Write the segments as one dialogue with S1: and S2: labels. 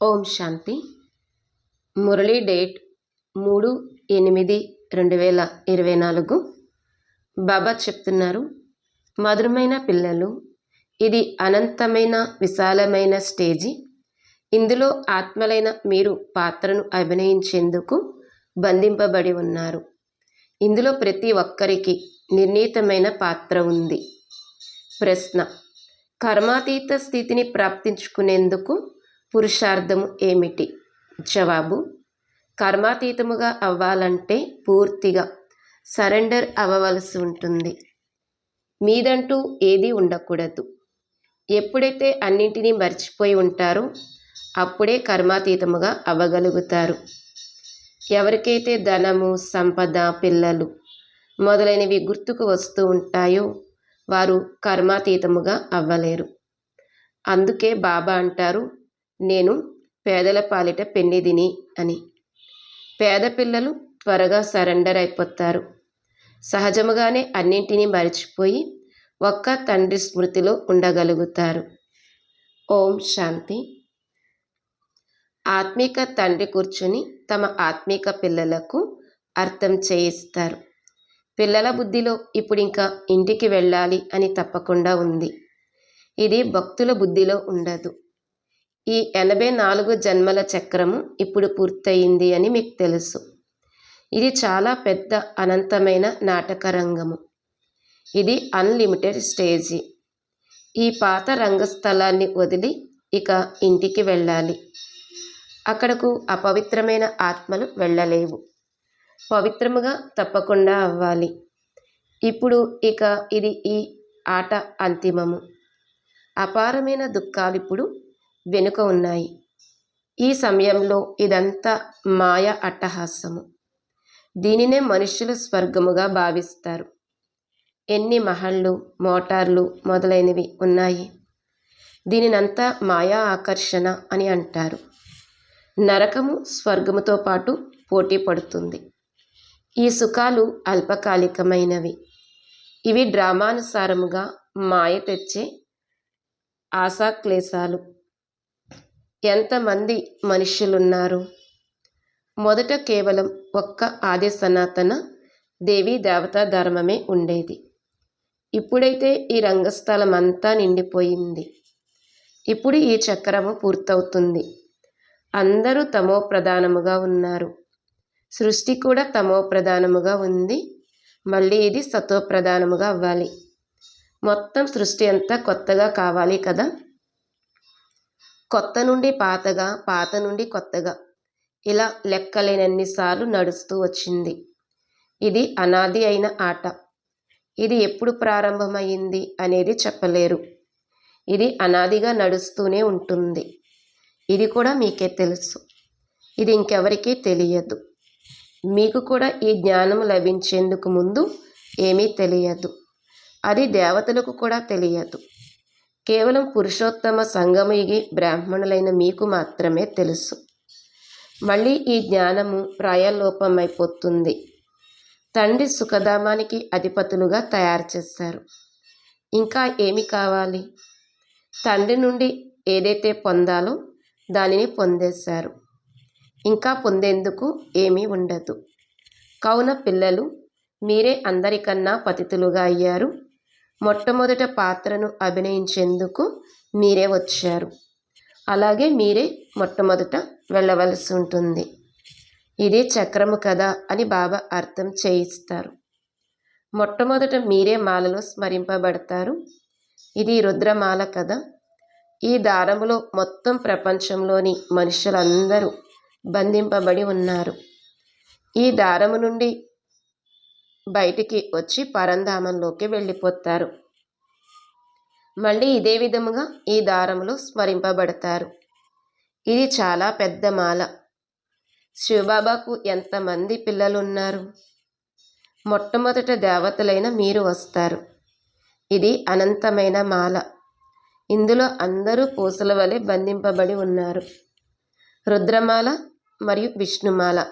S1: ఓం శాంతి. Murali date మూడు ఎనిమిది రెండు వేల ఇరవై నాలుగు. బాబా చెప్తున్నారు మధురమైన పిల్లలు ఇది అనంతమైన విశాలమైన స్టేజి. ఇందులో ఆత్మలైన మీరు పాత్రను అభినయించేందుకు బంధింపబడి ఉన్నారు. ఇందులో ప్రతి ఒక్కరికి నిర్ణీతమైన పాత్ర ఉంది. ప్రశ్న కర్మాతీత స్థితిని ప్రాప్తించుకునేందుకు పురుషార్థము ఏమిటి? జవాబు కర్మాతీతముగా అవ్వాలంటే పూర్తిగా సరెండర్ అవ్వవలసి ఉంటుంది. మీదంటూ ఏదీ ఉండకూడదు. ఎప్పుడైతే అన్నింటినీ మర్చిపోయి ఉంటారో అప్పుడే కర్మాతీతముగా అవ్వగలుగుతారు. ఎవరికైతే ధనము సంపద పిల్లలు మొదలైనవి గుర్తుకు వస్తూ ఉంటాయో వారు కర్మాతీతముగా అవ్వలేరు. అందుకే బాబా అంటారు నేను పేదల పాలిట పెన్నిదిని అని. పేద పిల్లలు త్వరగా సరెండర్ అయిపోతారు. సహజముగానే అన్నింటినీ మరిచిపోయి ఒక్క తండ్రి స్మృతిలో ఉండగలుగుతారు. ఓం శాంతి. ఆత్మిక తండ్రి కూర్చుని తమ ఆత్మిక పిల్లలకు అర్థం చేయిస్తారు. పిల్లల బుద్ధిలో ఇప్పుడు ఇంకా ఇంటికి వెళ్ళాలి అని తప్పకుండా ఉంది. ఇది భక్తుల బుద్ధిలో ఉండదు. ఈ ఎనభై నాలుగు జన్మల చక్రము ఇప్పుడు పూర్తయింది అని మీకు తెలుసు. ఇది చాలా పెద్ద అనంతమైన నాటక రంగము ఇది అన్లిమిటెడ్ స్టేజీ. ఈ పాత రంగస్థలాన్ని వదిలి ఇక ఇంటికి వెళ్ళాలి. అక్కడకు అపవిత్రమైన ఆత్మలు వెళ్ళలేవు. పవిత్రముగా తప్పకుండా అవ్వాలి. ఇప్పుడు ఇక ఇది ఈ ఆట అంతిమము. అపారమైన దుఃఖాలు ఇప్పుడు వెనుక ఉన్నాయి. ఈ సమయంలో ఇదంతా మాయ అట్టహాసము. దీనినే మనుషులు స్వర్గముగా భావిస్తారు. ఎన్ని మహళ్ళు మోటార్లు మొదలైనవి ఉన్నాయి. దీనినంతా మాయా ఆకర్షణ అని అంటారు. నరకము స్వర్గముతో పాటు పోటీ పడుతుంది. ఈ సుఖాలు అల్పకాలికమైనవి. ఇవి డ్రామానుసారముగా మాయ తెచ్చే ఆశాక్లేశాలు. ఎంతమంది మనుష్యులున్నారు? మొదట కేవలం ఒక్క ఆది సనాతన దేవీ దేవతా ధర్మమే ఉండేది. ఇప్పుడైతే ఈ రంగస్థలం అంతా నిండిపోయింది. ఇప్పుడు ఈ చక్రము పూర్తవుతుంది. అందరూ తమో ప్రధానముగా ఉన్నారు. సృష్టి కూడా తమో ప్రధానముగా ఉంది. మళ్ళీ ఇది సతో ప్రధానముగా అవ్వాలి. మొత్తం సృష్టి అంతా కొత్తగా కావాలి కదా? కొత్త నుండి పాతగా పాత నుండి కొత్తగా. ఇలా లెక్కలేనన్నిసార్లు నడుస్తూ వచ్చింది. ఇది అనాది అయిన ఆట. ఇది ఎప్పుడు ప్రారంభమైంది అనేది చెప్పలేరు. ఇది అనాదిగా నడుస్తూనే ఉంటుంది. ఇది కూడా మీకే తెలుసు. ఇది ఇంకెవరికీ తెలియదు. మీకు కూడా ఈ జ్ఞానం లభించేందుకు ముందు ఏమీ తెలియదు. అది దేవతలకు కూడా తెలియదు. కేవలం పురుషోత్తమ సంగమయుగి బ్రాహ్మణులైన మీకు మాత్రమే తెలుసు. మళ్ళీ ఈ జ్ఞానము ప్రాయలోపమైపోతుంది. తండ్రి సుఖధామానికి అధిపతులుగా తయారు చేస్తారు ఇంకా ఏమి కావాలి? తండ్రి నుండి ఏదైతే పొందాలో దానిని పొందేశారు. ఇంకా పొందేందుకు ఏమీ ఉండదు. కావున పిల్లలు మీరే అందరికన్నా పతితులుగా అయ్యారు. మొట్టమొదట పాత్రను అభినయించేందుకు మీరే వచ్చారు. అలాగే మీరే మొట్టమొదట వెళ్ళవలసి ఉంటుంది. ఇదే చక్రము కదా అని బాబా అర్థం చేయిస్తారు. మొట్టమొదట మీరే మాలలో స్మరింపబడతారు. ఇది రుద్రమాల కదా. ఈ దారములో మొత్తం ప్రపంచంలోని మనుషులందరూ బంధింపబడి ఉన్నారు. ఈ దారము నుండి బయటికి వచ్చి పరంధామంలోకి వెళ్ళిపోతారు. మళ్ళీ ఇదే విధముగా ఈ దారములో స్మరింపబడతారు. ఇది చాలా పెద్ద మాల. శివబాబాకు ఎంతమంది పిల్లలు ఉన్నారు మొట్టమొదట దేవతలైన మీరు వస్తారు. ఇది అనంతమైన మాల. ఇందులో అందరూ పూసల వలె బంధింపబడి ఉన్నారు. రుద్రమాల మరియు విష్ణుమాల.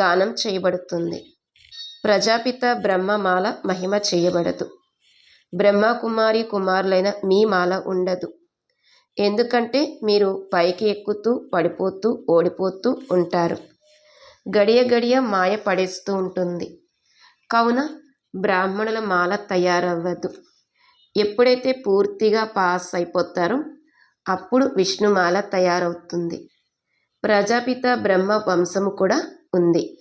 S1: గానం చేయబడుతుంది. ప్రజాపిత బ్రహ్మమాల మహిమ చేయబడదు. బ్రహ్మ కుమారి కుమారులైన మీ మాల ఉండదు. ఎందుకంటే మీరు పైకి ఎక్కుతూ పడిపోతూ ఓడిపోతూ ఉంటారు. గడియ గడియ మాయ పడేస్తూ ఉంటుంది. కావున బ్రాహ్మణుల మాల తయారవ్వదు. ఎప్పుడైతే పూర్తిగా పాస్ అయిపోతారో అప్పుడు విష్ణుమాల తయారవుతుంది. ప్రజాపిత బ్రహ్మ వంశము కూడా ఉంది.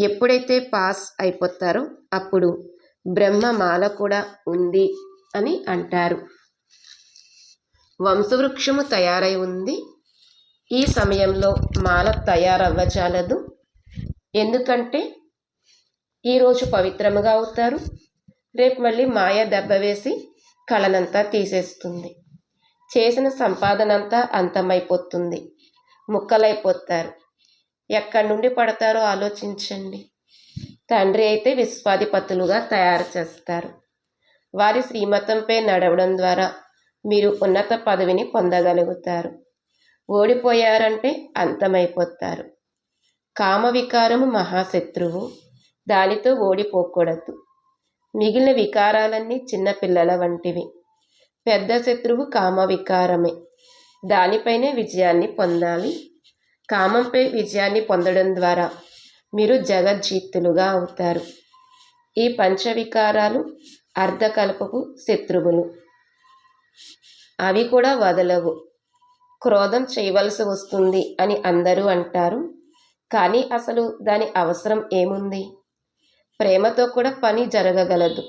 S1: ఎప్పుడైతే పాస్ అయిపోతారో అప్పుడు బ్రహ్మమాల కూడా ఉంది అని అంటారు. వంశవృక్షము తయారై ఉంది. ఈ సమయంలో మాల తయారవ్వచాలదు ఎందుకంటే ఈరోజు పవిత్రముగా అవుతారు. రేపు మళ్ళీ మాయ దెబ్బ వేసి కళనంతా తీసేస్తుంది. చేసిన సంపాదన అంతా అంతమైపోతుంది. ముక్కలైపోతారు. ఎక్కడి నుండి పడతారో ఆలోచించండి. తండ్రి అయితే విశ్వాధిపతులుగా తయారు చేస్తారు. వారి శ్రీమతంపై నడవడం ద్వారా మీరు ఉన్నత పదవిని పొందగలుగుతారు. ఓడిపోయారంటే అంతమైపోతారు. కామ వికారము మహాశత్రువు. దానితో ఓడిపోకూడదు. మిగిలిన వికారాలన్నీ చిన్నపిల్లల వంటివి. పెద్ద శత్రువు కామ వికారమే దానిపైనే విజయాన్ని పొందాలి. కామంపై విజయాన్ని పొందడం ద్వారా మీరు జగజ్జీతులుగా అవుతారు. ఈ పంచవికారాలు అర్ధకల్పపు శత్రువులు. అవి కూడా వదలవు. క్రోధం చేయవలసి వస్తుంది అని అందరూ అంటారు. కానీ అసలు దాని అవసరం ఏముంది? ప్రేమతో కూడా పని జరగగలదు.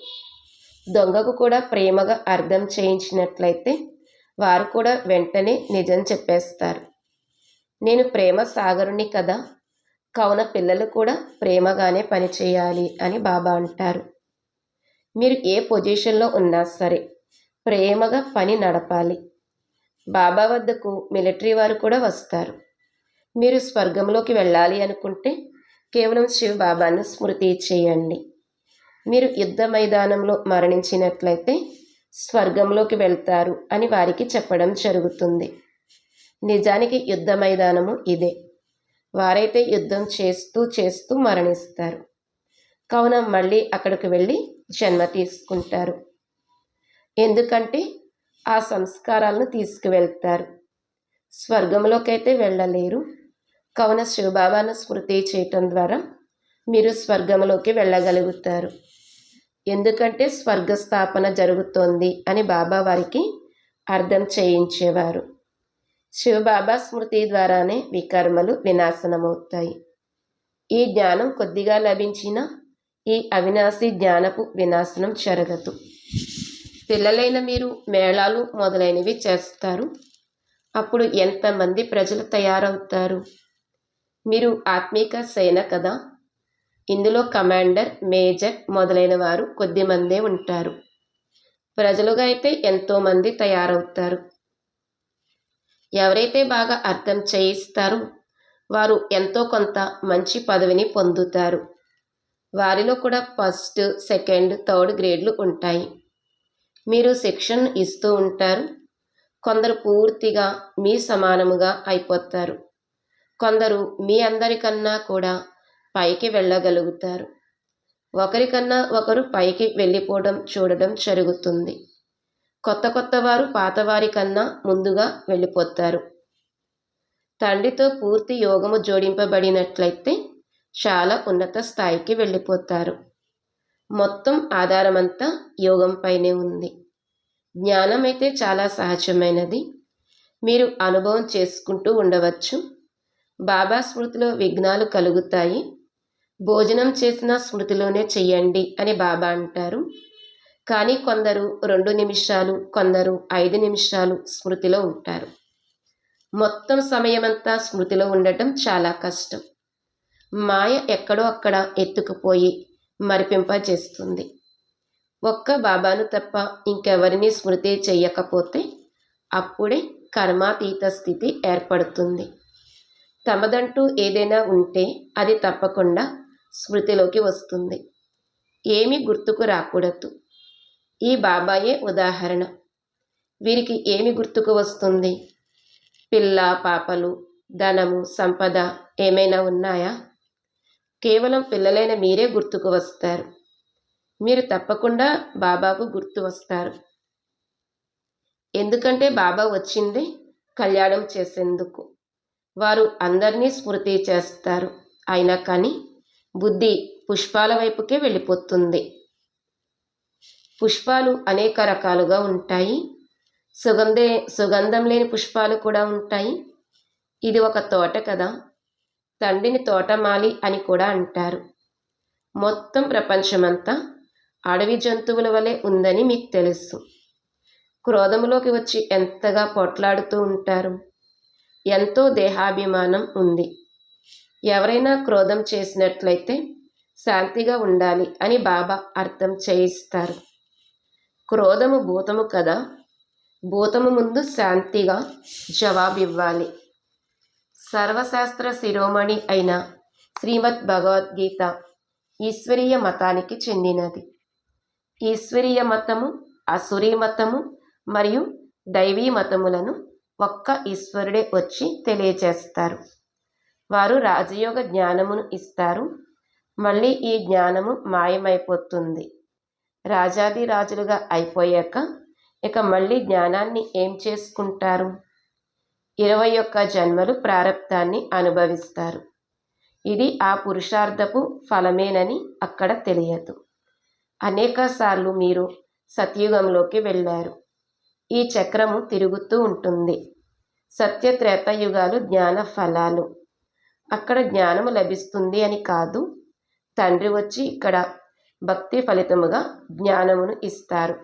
S1: దొంగకు కూడా ప్రేమగా అర్థం చేయించినట్లయితే వారు కూడా వెంటనే నిజం చెప్పేస్తారు. నేను ప్రేమ సాగరుని కదా. కావున పిల్లలు కూడా ప్రేమగానే పనిచేయాలి అని బాబా అంటారు. మీరు ఏ పొజిషన్లో ఉన్నా సరే ప్రేమగా పని నడపాలి. బాబా వద్దకు మిలిటరీ వారు కూడా వస్తారు. మీరు స్వర్గంలోకి వెళ్ళాలి అనుకుంటే కేవలం శివ బాబాను స్మృతి చేయండి. మీరు యుద్ధ మైదానంలో మరణించినట్లయితే స్వర్గంలోకి వెళ్తారు అని వారికి చెప్పడం జరుగుతుంది. నిజానికి యుద్ధ మైదానము ఇదే. వారైతే యుద్ధం చేస్తూ చేస్తూ మరణిస్తారు. కావున మళ్ళీ అక్కడికి వెళ్ళి జన్మ తీసుకుంటారు. ఎందుకంటే ఆ సంస్కారాలను తీసుకువెళ్తారు. స్వర్గంలోకైతే వెళ్ళలేరు. కావున శివబాబాను స్మృతి చేయటం ద్వారా మీరు స్వర్గంలోకి వెళ్ళగలుగుతారు. ఎందుకంటే స్వర్గస్థాపన జరుగుతోంది అని బాబా వారికి అర్థం చేయించేవారు. శివబాబా స్మృతి ద్వారానే వికర్మలు వినాశనమవుతాయి. ఈ జ్ఞానం కొద్దిగా లభించిన ఈ అవినాశి జ్ఞానపు వినాశనం జరగదు. పిల్లలైన మీరు మేళాలు మొదలైనవి చేస్తారు. అప్పుడు ఎంతమంది ప్రజలు తయారవుతారు? మీరు ఆత్మీక సేన కదా? ఇందులో కమాండర్ మేజర్ మొదలైన వారు కొద్దిమందే ఉంటారు. ప్రజలుగా అయితే ఎంతోమంది తయారవుతారు. ఎవరైతే బాగా అర్థం చేయిస్తారో వారు ఎంతో కొంత మంచి పదవిని పొందుతారు. వారిలో కూడా ఫస్ట్ సెకండ్ థర్డ్ గ్రేడ్లు ఉంటాయి. మీరు శిక్షణ ఇస్తూ ఉంటారు. కొందరు పూర్తిగా మీ సమానముగా అయిపోతారు. కొందరు మీ అందరికన్నా కూడా పైకి వెళ్ళగలుగుతారు. ఒకరికన్నా ఒకరు పైకి వెళ్ళిపోవడం చూడడం జరుగుతుంది. కొత్త కొత్త వారు పాతవారి కన్నా ముందుగా వెళ్ళిపోతారు. తండ్రితో పూర్తి యోగము జోడింపబడినట్లయితే చాలా ఉన్నత స్థాయికి వెళ్ళిపోతారు. మొత్తం ఆధారమంతా యోగంపైనే ఉంది. జ్ఞానం అయితే చాలా సహజమైనది. మీరు అనుభవం చేసుకుంటూ ఉండవచ్చు. బాబా స్మృతిలో విఘ్నాలు కలుగుతాయి. భోజనం చేసిన స్మృతిలోనే చెయ్యండి అని బాబా అంటారు. కానీ కొందరు రెండు నిమిషాలు కొందరు ఐదు నిమిషాలు స్మృతిలో ఉంటారు. మొత్తం సమయమంతా స్మృతిలో ఉండటం చాలా కష్టం. మాయ ఎక్కడో అక్కడ ఎత్తుకుపోయి మరిపింపజేస్తుంది. ఒక్క బాబాను తప్ప ఇంకెవరిని స్మృతి చెయ్యకపోతే అప్పుడే కర్మాతీత స్థితి ఏర్పడుతుంది. తమదంటూ ఏదైనా ఉంటే అది తప్పకుండా స్మృతిలోకి వస్తుంది. ఏమీ గుర్తుకు రాకూడదు. ఈ బాబాయే ఉదాహరణ. వీరికి ఏమి గుర్తుకు వస్తుంది? పిల్ల పాపలు ధనము సంపద ఏమైనా ఉన్నాయా? కేవలం పిల్లలైన మీరే గుర్తుకు వస్తారు. మీరు తప్పకుండా బాబాకు గుర్తు వస్తారు. ఎందుకంటే బాబా వచ్చింది కళ్యాణం చేసేందుకు. వారు అందరినీ స్మృతి చేస్తారు. అయినా కానీ బుద్ధి పుష్పాల వైపుకే వెళ్ళిపోతుంది. పుష్పాలు అనేక రకాలుగా ఉంటాయి. సుగంధే సుగంధం లేని పుష్పాలు కూడా ఉంటాయి. ఇది ఒక తోట కదా. తండ్రిని తోటమాలి అని కూడా అంటారు. మొత్తం ప్రపంచమంతా అడవి జంతువుల వలె ఉందని మీకు తెలుసు. క్రోధములోకి వచ్చి ఎంతగా పొట్లాడుతూ ఉంటారు. ఎంతో దేహాభిమానం ఉంది. ఎవరైనా క్రోధం చేసినట్లయితే శాంతిగా ఉండాలి అని బాబా అర్థం చేయిస్తారు. క్రోధము భూతము కదా? భూతము ముందు శాంతిగా జవాబివ్వాలి. సర్వశాస్త్ర శిరోమణి అయిన శ్రీమద్ భగవద్గీత ఈశ్వరీయ మతానికి చెందినది. ఈశ్వరీయ మతము అసురీ మతము మరియు దైవీ మతములను ఒక్క ఈశ్వరుడే వచ్చి తెలియచేస్తారు. వారు రాజయోగ జ్ఞానమును ఇస్తారు. మళ్ళీ ఈ జ్ఞానము మాయమైపోతుంది. రాజాది రాజులుగా అయిపోయాక ఇక మళ్ళీ జ్ఞానాన్ని ఏం చేసుకుంటారు? ఇరవై ఒక్క జన్మలు ప్రారంధాన్ని అనుభవిస్తారు. ఇది ఆ పురుషార్థపు ఫలమేనని అక్కడ తెలియదు. అనేకసార్లు మీరు సత్యుగంలోకి వెళ్ళారు. ఈ చక్రము తిరుగుతూ ఉంటుంది. సత్యత్రేతయుగాలు జ్ఞాన ఫలాలు. అక్కడ జ్ఞానము లభిస్తుంది అని కాదు. తండ్రి వచ్చి ఇక్కడ భక్తి ఫలితముగా జ్ఞానమును ఇస్తారు.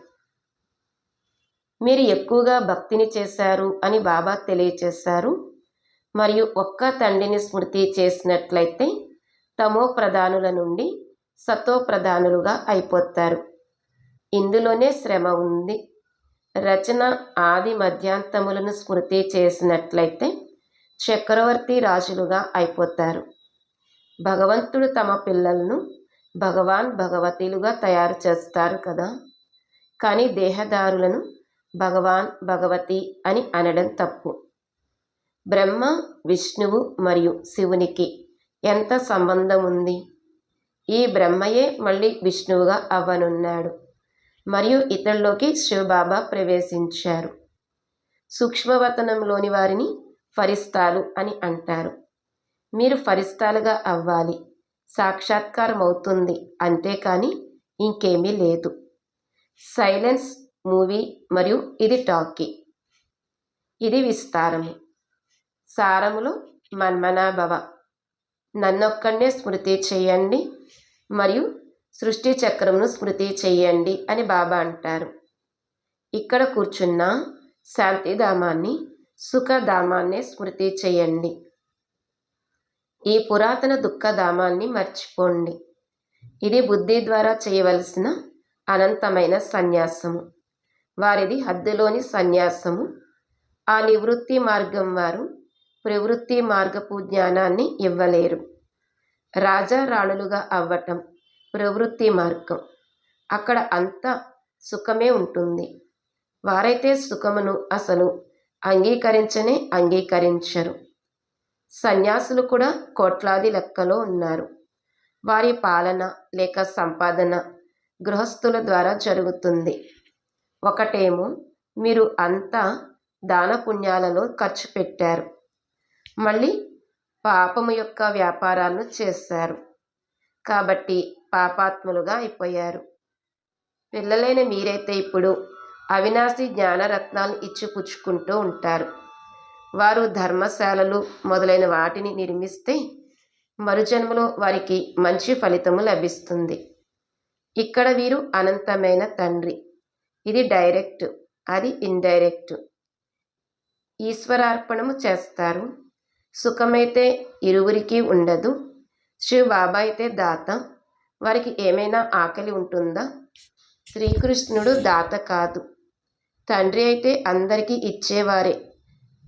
S1: మీరు ఎక్కువగా భక్తిని చేశారు అని బాబా తెలియచేశారు. మరియు ఒక్క తండ్రిని స్మృతి చేసినట్లయితే తమో ప్రధానుల నుండి సతో ప్రధానులుగా అయిపోతారు. ఇందులోనే శ్రమ ఉంది. రచన ఆది మధ్యాంతములను స్మృతి చేసినట్లయితే చక్రవర్తి రాజులుగా అయిపోతారు. భగవంతుడు తమ పిల్లలను భగవాన్ భగవతిలుగా తయారు చేస్తారు కదా. కానీ దేహదారులను భగవాన్ భగవతి అని అనడం తప్పు. బ్రహ్మ విష్ణువు మరియు శివునికి ఎంత సంబంధం ఉంది? ఈ బ్రహ్మయే మళ్ళీ విష్ణువుగా అవ్వనున్నాడు. మరియు ఇతరులోకి శివబాబా ప్రవేశించారు. సూక్ష్మవతనంలోని వారిని ఫరిస్తాలు అని అంటారు. మీరు ఫరిస్తాలుగా అవ్వాలి. సాక్షాత్కారం అవుతుంది అంతేకాని ఇంకేమీ లేదు. సైలెన్స్ మూవీ మరియు ఇది టాకీ ఇది విస్తారము. సారములు మన్మనాభవ. నన్నొక్కడే స్మృతి చేయండి మరియు సృష్టి చక్రమును స్మృతి చేయండి అని బాబా అంటారు. ఇక్కడ కూర్చున్న శాంతిధామాన్ని సుఖధామాన్ని స్మృతి చేయండి. ఈ పురాతన దుఃఖధామాన్ని మర్చిపోండి. ఇది బుద్ధి ద్వారా చేయవలసిన అనంతమైన సన్యాసము. వారిది హద్దులోని సన్యాసము. ఆ నివృత్తి మార్గం వారు ప్రవృత్తి మార్గపు జ్ఞానాన్ని ఇవ్వలేరు. రాజా రాణులుగా అవ్వటం ప్రవృత్తి మార్గం. అక్కడ అంతా సుఖమే ఉంటుంది. వారైతే సుఖమును అసలు అంగీకరించనే అంగీకరించరు. సన్యాసులు కూడా కోట్లాది లెక్కలో ఉన్నారు. వారి పాలన లేక సంపాదన గృహస్థుల ద్వారా జరుగుతుంది. ఒకటేమో మీరు అంతా దాన పుణ్యాలలో ఖర్చు పెట్టారు. మళ్ళీ పాపము యొక్క వ్యాపారాలను చేశారు. కాబట్టి పాపాత్ములుగా అయిపోయారు. పిల్లలైన మీరైతే ఇప్పుడు అవినాశి జ్ఞానరత్నాలు ఇచ్చి పుచ్చుకుంటూ ఉంటారు. వారు ధర్మశాలలు మొదలైన వాటిని నిర్మిస్తే మరుజన్మలో వారికి మంచి ఫలితము లభిస్తుంది. ఇక్కడ వీరు అనంతమైన తండ్రి. ఇది డైరెక్ట్ అది ఇండైరెక్ట్. ఈశ్వరార్పణము చేస్తారు. సుఖమైతే ఇరువురికి ఉండదు. శ్రీ బాబా అయితే దాత. వారికి ఏమైనా ఆకలి ఉంటుందా? శ్రీకృష్ణుడు దాత కాదు. తండ్రి అయితే అందరికీ ఇచ్చేవారే.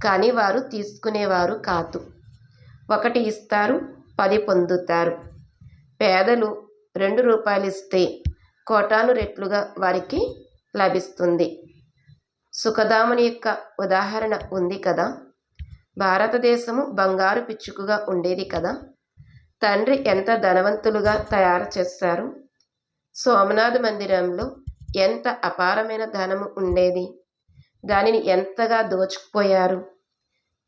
S1: కానీ వారు తీసుకునేవారు కాదు. ఒకటి ఇస్తారు పది పొందుతారు. పేదలు రెండు రూపాయలు ఇస్తే కోటాను రెట్లుగా వారికి లభిస్తుంది. సుఖదాముని యొక్క ఉదాహరణ ఉంది కదా. భారతదేశము బంగారు పిచ్చుకుగా ఉండేది కదా. తండ్రి ఎంత ధనవంతులుగా తయారు చేస్తారు సోమనాథ మందిరంలో ఎంత అపారమైన ధనము ఉండేది? దానిని ఎంతగా దోచుకుపోయారు?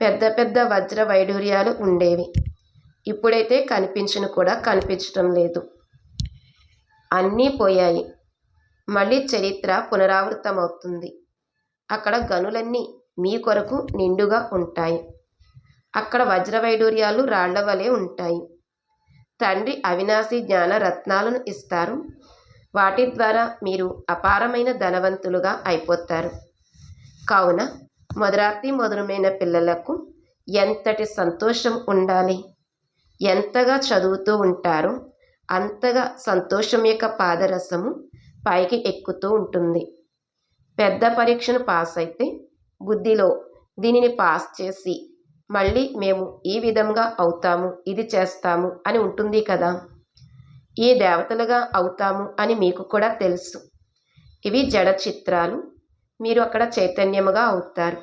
S1: పెద్ద పెద్ద వజ్ర వైడూర్యాలు ఉండేవి. ఇప్పుడైతే కనిపించను కూడా కనిపించటం లేదు. అన్నీ పోయాయి. మళ్ళీ చరిత్ర పునరావృతమవుతుంది. అక్కడ గనులన్నీ మీ కొరకు నిండుగా ఉంటాయి. అక్కడ వజ్ర వైడూర్యాలు రాళ్ళ వలె ఉంటాయి. తండ్రి అవినాశి జ్ఞాన రత్నాలను ఇస్తారు. వాటి ద్వారా మీరు అపారమైన ధనవంతులుగా అయిపోతారు. కావున మొదరాతి మధురమైన పిల్లలకు ఎంతటి సంతోషం ఉండాలి? ఎంతగా చదువుతూ ఉంటారో? అంతగా సంతోషం యొక్క పాదరసము పైకి ఎక్కుతూ ఉంటుంది. పెద్ద పరీక్షను పాస్ అయితే బుద్ధిలో దీనిని పాస్ చేసి మళ్ళీ మేము ఈ విధంగా అవుతాము ఇది చేస్తాము అని ఉంటుంది కదా? ఈ దేవతలుగా అవుతాము అని మీకు కూడా తెలుసు. ఇవి జడ చిత్రాలు మీరు అక్కడ చైతన్యముగా అవుతారు.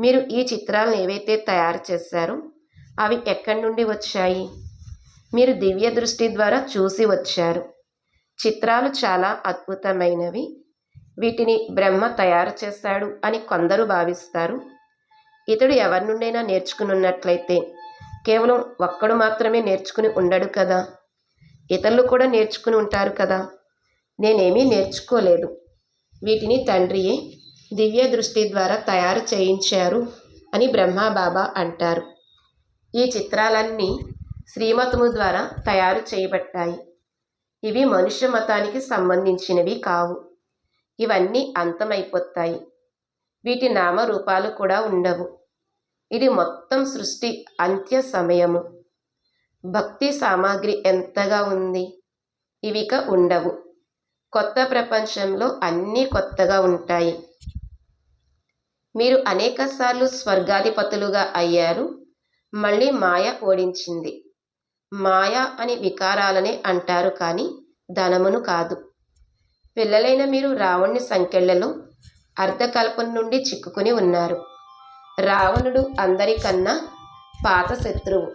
S1: మీరు ఈ చిత్రాలను ఏవైతే తయారు చేశారో అవి ఎక్కడి నుండి వచ్చాయి? మీరు దివ్య దృష్టి ద్వారా చూసి వచ్చారు. చిత్రాలు చాలా అద్భుతమైనవి. వీటిని బ్రహ్మ తయారు చేశాడు అని కొందరు భావిస్తారు. ఇతడు ఎవరి నుండైనా నేర్చుకుని కేవలం ఒక్కడు మాత్రమే నేర్చుకుని ఉండడు కదా? ఇతరులు కూడా నేర్చుకుని ఉంటారు కదా? నేనేమీ నేర్చుకోలేదు. వీటిని తండ్రియే దివ్య దృష్టి ద్వారా తయారు చేయించారు అని బ్రహ్మాబాబా అంటారు. ఈ చిత్రాలన్నీ శ్రీమతము ద్వారా తయారు చేయబడ్డాయి. ఇవి మనుష్య మతానికి సంబంధించినవి కావు. ఇవన్నీ అంతమైపోతాయి. వీటి నామరూపాలు కూడా ఉండవు. ఇది మొత్తం సృష్టి అంత్య సమయము. భక్తి సామాగ్రి ఎంతగా ఉంది? ఇవిక ఉండవు. కొత్త ప్రపంచంలో అన్నీ కొత్తగా ఉంటాయి. మీరు అనేకసార్లు స్వర్గాధిపతులుగా అయ్యారు. మళ్ళీ మాయ ఓడించింది. మాయ అని వికారాలనే అంటారు కానీ ధనమును కాదు. పిల్లలైన మీరు రావణ్ణి సంఖ్యలలో అర్ధకల్పం నుండి చిక్కుకుని ఉన్నారు. రావణుడు అందరికన్నా పాత శత్రువు.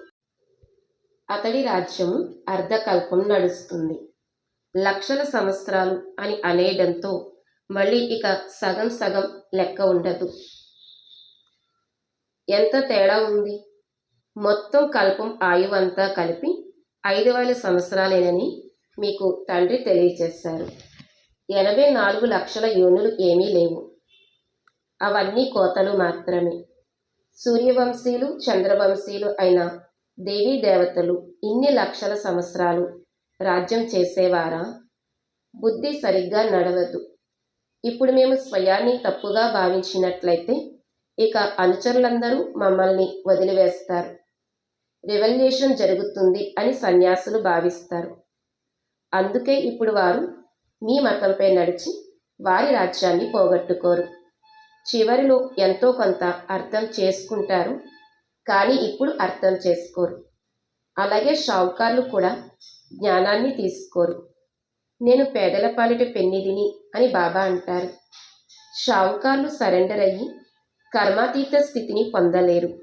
S1: అతడి రాజ్యము అర్ధకల్పం నడుస్తుంది. లక్షల సంవత్సరాలు అని అనేయడంతో మళ్ళీ ఇక సగం సగం లెక్క ఉండదు. ఎంత తేడా ఉంది? మొత్తం కల్పం ఆయువంతా కలిపి ఐదు వేల సంవత్సరాలేనని మీకు తండ్రి తెలియచేశారు. ఎనభై నాలుగు లక్షల యోనులు ఏమీ లేవు. అవన్నీ కోతలు మాత్రమే. సూర్యవంశీలు చంద్రవంశీలు అయిన దేవీ దేవతలు ఇన్ని లక్షల సంవత్సరాలు రాజ్యం చేసేవారా? బుద్ధి సరిగ్గా నడవదు. ఇప్పుడు మేము స్వయాన్ని తప్పుగా భావించినట్లయితే ఇక అనుచరులందరూ మమ్మల్ని వదిలివేస్తారు. రెవల్యూషన్ జరుగుతుంది అని సన్యాసులు భావిస్తారు. అందుకే ఇప్పుడు వారు మీ మతంపై నడిచి వారి రాజ్యాన్ని పోగొట్టుకోరు. చివరిలో ఎంతో కొంత అర్థం చేసుకుంటారు కానీ ఇప్పుడు అర్థం చేసుకోరు. అలాగే షావుకార్లు కూడా జ్ఞానాన్ని తీసుకోరు. నేను పేదల పాలిట పెన్నిదిని అని బాబా అంటారు. షావుకార్లు సరెండర్ అయ్యి కర్మాతీత స్థితిని పొందలేరు.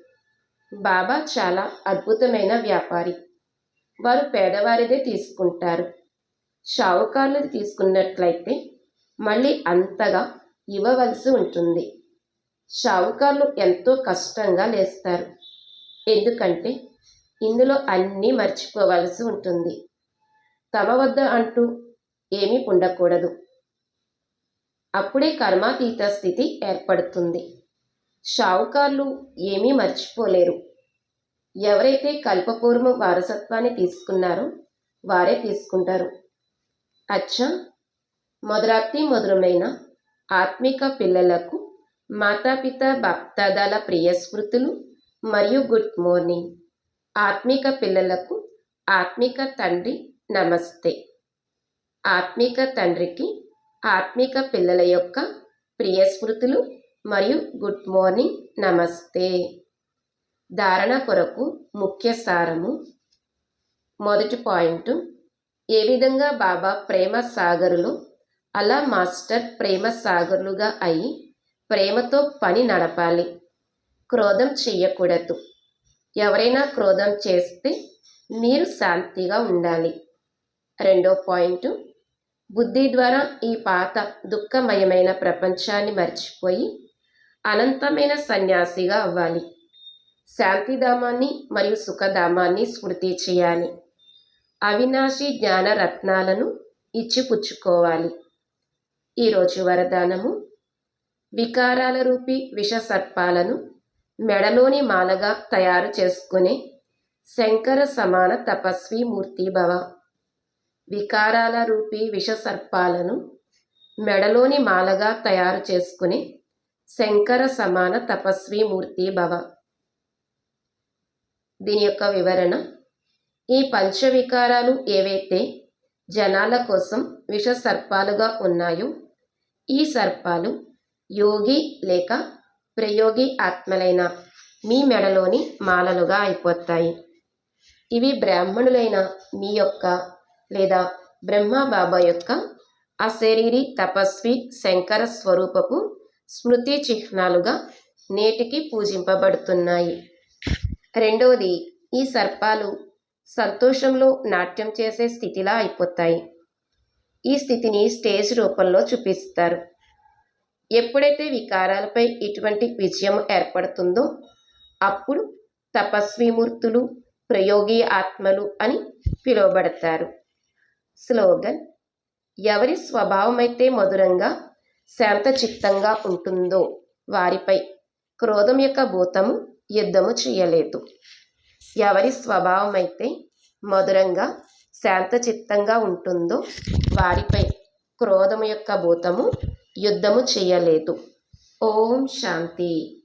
S1: బాబా చాలా అద్భుతమైన వ్యాపారి. వారు పేదవారిదే తీసుకుంటారు. షావుకారులు తీసుకున్నట్లయితే మళ్ళీ అంతగా ఇవ్వవలసి ఉంటుంది. షావుకారులు ఎంతో కష్టంగా లేస్తారు. ఎందుకంటే ఇందులో అన్నీ మర్చిపోవలసి ఉంటుంది. తమ వద్ద అంటూ ఏమీ ఉండకూడదు అప్పుడే కర్మాతీత స్థితి ఏర్పడుతుంది. షావుకార్లు ఏమీ మర్చిపోలేరు. ఎవరైతే కల్పపూర్వం వారసత్వాన్ని తీసుకున్నారో వారే తీసుకుంటారు. అచ్చా! మొదరాతి మొదలమైన ఆత్మిక పిల్లలకు మాతాపిత భక్తాదాల ప్రియ స్మృతులు మరియు గుడ్ మార్నింగ్. ఆత్మిక పిల్లలకు ఆత్మిక తండ్రి నమస్తే. ఆత్మిక తండ్రికి ఆత్మిక పిల్లల యొక్క ప్రియ స్మృతులు మరియు గుడ్ మార్నింగ్ నమస్తే. ధారణ కొరకు ముఖ్య సారము. మొదటి పాయింట్ ఏ విధంగా బాబా ప్రేమ సాగరులు అలా మాస్టర్ ప్రేమ సాగరులుగా అయి ప్రేమతో పని నడపాలి. క్రోధం చెయ్యకూడదు ఎవరైనా క్రోధం చేస్తే మీరు శాంతిగా ఉండాలి. రెండో పాయింట్. బుద్ధి ద్వారా ఈ పాత దుఃఖమయమైన ప్రపంచాన్ని మర్చిపోయి అనంతమైన సన్యాసిగా అవ్వాలి. శాంతిధామాన్ని మరియు సుఖధామాన్ని స్మృతి చేయాలి. అవినాశి జ్ఞాన రత్నాలను ఇచ్చిపుచ్చుకోవాలి ఈరోజు వరదానము. వికారాల రూపి విష సర్పాలను మెడలోని మాలగా తయారు చేసుకునే శంకర సమాన తపస్వి మూర్తి భవ. వికారాల రూపి విష సర్పాలను మెడలోని మాలగా తయారు చేసుకుని శంకర సమాన తపస్వి మూర్తి భవ. దీని యొక్క వివరణ ఈ పంచవికారాలు ఏవైతే జనాల కోసం విష సర్పాలుగా ఉన్నాయో ఈ సర్పాలు యోగి లేక ప్రయోగి ఆత్మలైన మీ మెడలోని మాలలుగా అయిపోతాయి. ఇవి బ్రాహ్మణులైన మీ యొక్క లేదా బ్రహ్మ బాబా యొక్క అశరీరి తపస్వి శంకర స్వరూపపు స్మృతి చిహ్నాలుగా నేటికి పూజింపబడుతున్నాయి. రెండవది ఈ సర్పాలు సంతోషంలో నాట్యం చేసే స్థితిలా అయిపోతాయి. ఈ స్థితిని స్టేజ్ రూపంలో చూపిస్తారు. ఎప్పుడైతే వికారాలపై ఇటువంటి విజయం ఏర్పడుతుందో అప్పుడు తపస్విమూర్తులు ప్రయోగి ఆత్మలు అని పిలువబడతారు. స్లోగన్. ఎవరి స్వభావమైతే మధురంగా శాంతచిత్తంగా ఉంటుందో వారిపై క్రోధం యొక్క భూతము యుద్ధము చేయలేదు. ఎవరి స్వభావమైతే మధురంగా శాంతచిత్తంగా ఉంటుందో వారిపై క్రోధము యొక్క భూతము యుద్ధము చేయలేదు. ఓం శాంతి.